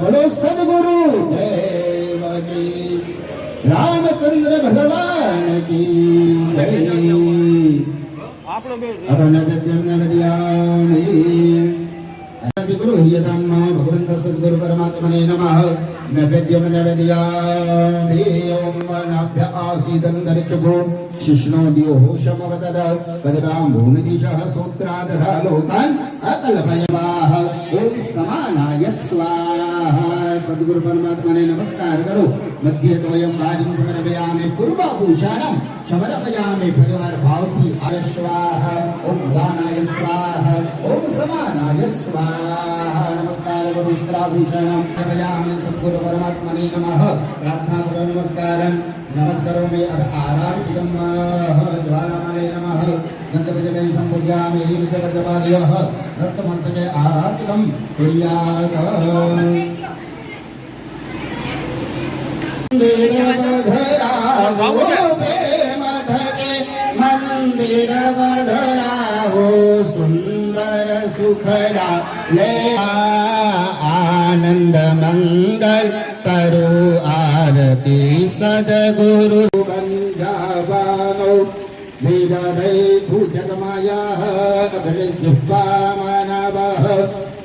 બોલો સદગુરુ દેવ કી રામચંદ્ર ભગવાન કી જય. અતન વિદ્યમ નદિયામિ સદગુરુ યતમ્મા ભગવંત સદગુરુ પરમાત્મને નમઃ. નાભ્ય આસીદં દર્ચકો શિષ્ણો દિયો શમવદદ પદરાંભૂમિદિશઃ સૂત્રાદધા લોકાન અકલ્પયવાહ ઓમ સમાનાય સ્વાહા સદગુરુ પરમાત્માને નમસ્કાર કરો મધ્ય તોયમ વારિમ સમર્પયામિ પૂર્વભૂષણમ સમર્પયામિ પરિવાર ભાવથી આય સ્વાહા ઓમ દાનાય સ્વાહા ઓમ સમાનાય સ્વાહા નમસ્કાર કરો ઉત્તરાભૂષણમ સમર્પયામિ સદગુરુ પરમાત્માને નમઃ પ્રાર્થના કરો નમસ્કારમ નમસ્કારોમિ આરાર્તિકમ જ્વાલામાલે નમઃ ગંધપજવે સંબુધ્યામિ રીમિતવજવાલ્યઃ દત્તમંતકે આરાર્તિકમ કુર્યાત મંદિર વધરાવો सुखदा ले आनन्द मन्द करो आरती सदगुरु जावानौ विदधै भुजगमयः जुब्बा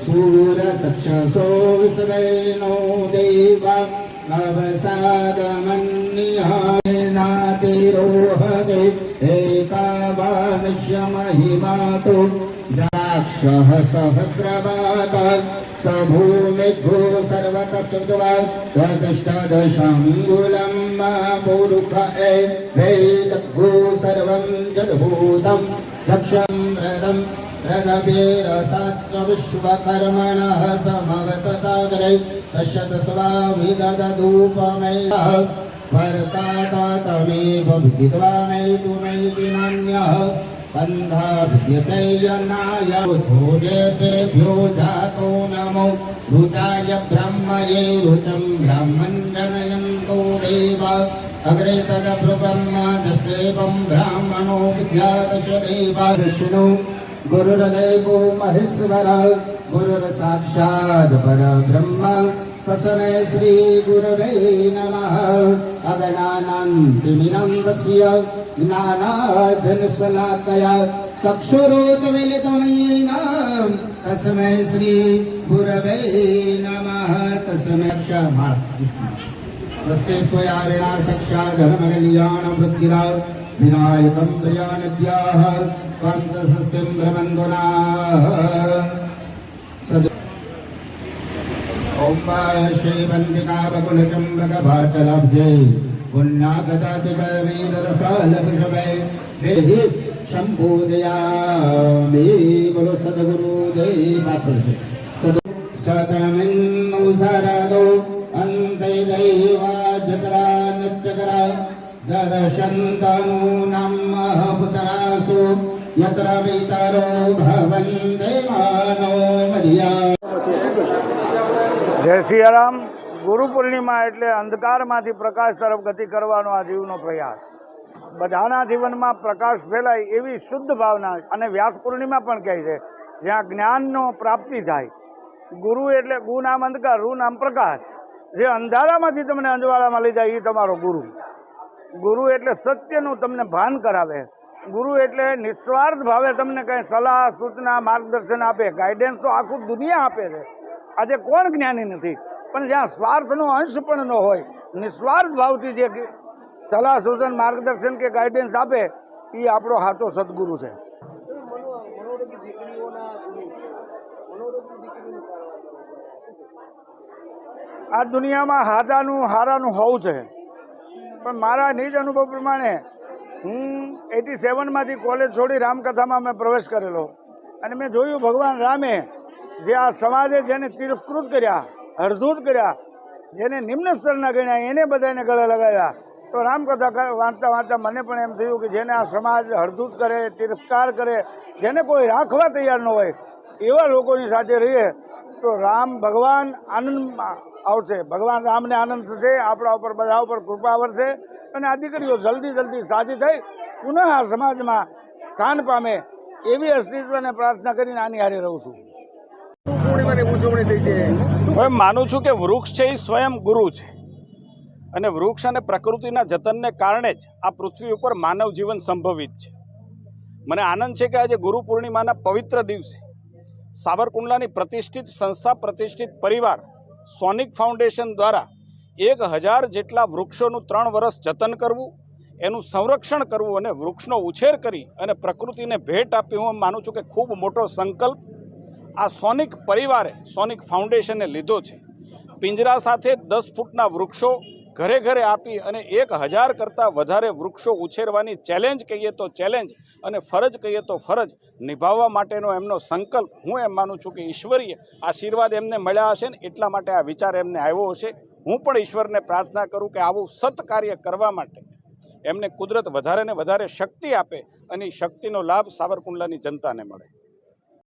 सूरचक्षसो विश्व नो देव अवसादमेव हरे हे द्राक्षः सहस्रवात स भूमिभ्यो सर्वतः श्रुत्वा त्वतिष्ठदशाङ्गुलम् मा पुरुष ए वेदभ्यो सर्वं जद्भूतं दक्षं व्रतम् रदभिरसत्त्वविश्वकर्मणः समवतताग्रै पश्यत स्वाभिदधूपमयः भरतातमेव विदित्वा नैतुमैति नान्यः बन्धाभ्यतैयनाय छोदेभ्यो जातो नमो रुचाय ब्रह्मये रुचं ब्रह्मन् जनयन्तो देव अग्रे तदभ्रुब्रह्मजस्देवं ब्राह्मणो विद्यादश देव विष्णु गुरुर्देवो महेश्वर गुरुर्साक्षात् परब्रह्म तस्मै श्रीगुरवे नमः अगणानान्तिमिनन्दस्य ज्ञानाजनशलाकया चक्षुरोतमिलितं येन तस्मै श्रीगुरवे नमः तस्मै क्षमा स्वस्तिस्त्वया विना साक्षाद्धर्मनिलियाणवृद्धिरा विनायकं प्रियानद्याः त्वं च स्वस्तिं भ्रमन्दुनाः सद ॐ मायाशैवन्तिकावकुलचम्बकभाटलब्धे पुण्णागतातिकवीररसालपुषभे विधि शम्भूदयामि बोलो सद्गुरुदेव पाछल से सद सतमिन्नु सरदो अन्तैदैवा जगरा नच्चकरा दर्शन्तनूनं महपुतरासु यत्र वितरो भवन्ते मानो मर्या જય સિયારામ. ગુરુ પૂર્ણિમા એટલે અંધકારમાંથી પ્રકાશ તરફ ગતિ કરવાનો આ જીવનો પ્રયાસ. બધાના જીવનમાં પ્રકાશ ફેલાય એવી શુદ્ધ ભાવના અને વ્યાસ પૂર્ણિમા પણ કહે છે, જ્યાં જ્ઞાનનો પ્રાપ્તિ થાય. ગુરુ એટલે ગુ નામ અંધકાર રૂ નામ પ્રકાશ. જે અંધારામાંથી તમને અંજવાળામાં લઈ જાય એ તમારો ગુરુ. ગુરુ એટલે સત્યનું તમને ભાન કરાવે. ગુરુ એટલે નિસ્વાર્થ ભાવે તમને કંઈ સલાહ, સૂચના, માર્ગદર્શન આપે. ગાઈડન્સ તો આખું દુનિયા આપે છે. આજે કોણ જ્ઞાની નથી? પણ જ્યાં સ્વાર્થનો અંશ પણ ન હોય, નિસ્વાર્થ ભાવથી જે સલાહ, સૂચન, માર્ગદર્શન કે ગાઈડન્સ આપે, એ આપણો સાચો સદગુરુ છે. આ દુનિયામાં હાજાનું, હારાનું હોવું છે. પણ મારા નિજ અનુભવ પ્રમાણે હું એટી સેવનમાંથી કોલેજ છોડી રામકથામાં મેં પ્રવેશ કરેલો. અને મેં જોયું ભગવાન રામે જે આ સમાજે જેને તિરસ્કૃત કર્યા, હળધૂત કર્યા, જેને નિમ્ન સ્તરના ગણ્યા, એને બધાને ગળે લગાવ્યા, તો રામકથા વાંચતા વાંચતા મને પણ એમ થયું કે જેને આ સમાજ હળધૂત કરે, તિરસ્કાર કરે, જેને કોઈ રાખવા તૈયાર ન હોય, એવા લોકોની સાથે રહીએ, તો રામ ભગવાન આનંદમાં આવશે. ભગવાન રામને આનંદ થશે, આપણા ઉપર બધા ઉપર કૃપા વરસે અને આ દીકરીઓ જલ્દી જલ્દી સાજી થઈ, પુનઃ આ સમાજમાં સ્થાન પામે, એવી અસ્તિત્વને પ્રાર્થના કરીને આની હારે રહું છું. ઉજવણી થઈ છે. હું એમ માનું છું કે વૃક્ષ છે એ સ્વયં ગુરુ છે. અને વૃક્ષ અને પ્રકૃતિના જતનને કારણે જ આ પૃથ્વી ઉપર માનવ જીવન સંભવિત છે. મને આનંદ છે કે આજે ગુરુ પૂર્ણિમાના પવિત્ર દિવસે સાવરકુંડલાની પ્રતિષ્ઠિત સંસ્થા, પ્રતિષ્ઠિત પરિવાર, સોનિક ફાઉન્ડેશન દ્વારા એક હજાર જેટલા વૃક્ષોનું ત્રણ વર્ષ જતન કરવું, એનું સંરક્ષણ કરવું અને વૃક્ષનો ઉછેર કરી અને પ્રકૃતિને ભેટ આપી હું માનું છું કે ખૂબ મોટો સંકલ્પ આ સોનિક પરિવારે સોનિક ફાઉન્ડેશને લીધો છે. પિંજરા સાથે દસ ફૂટના વૃક્ષો ઘરે ઘરે આપી અને એક હજાર કરતાં વધારે વૃક્ષો ઉછેરવાની ચેલેન્જ કહીએ તો ચેલેન્જ અને ફરજ કહીએ તો ફરજ નિભાવવા માટેનો એમનો સંકલ્પ હું એમ માનું છું કે ઈશ્વરીય આશીર્વાદ એમને મળ્યા હશે ને એટલા માટે આ વિચાર એમને આવ્યો હશે. હું પણ ઈશ્વરને પ્રાર્થના કરું કે આવું સત્કાર્ય કરવા માટે એમને કુદરત વધારે ને વધારે શક્તિ આપે અને શક્તિનો લાભ સાવરકુંડલાની જનતાને મળે.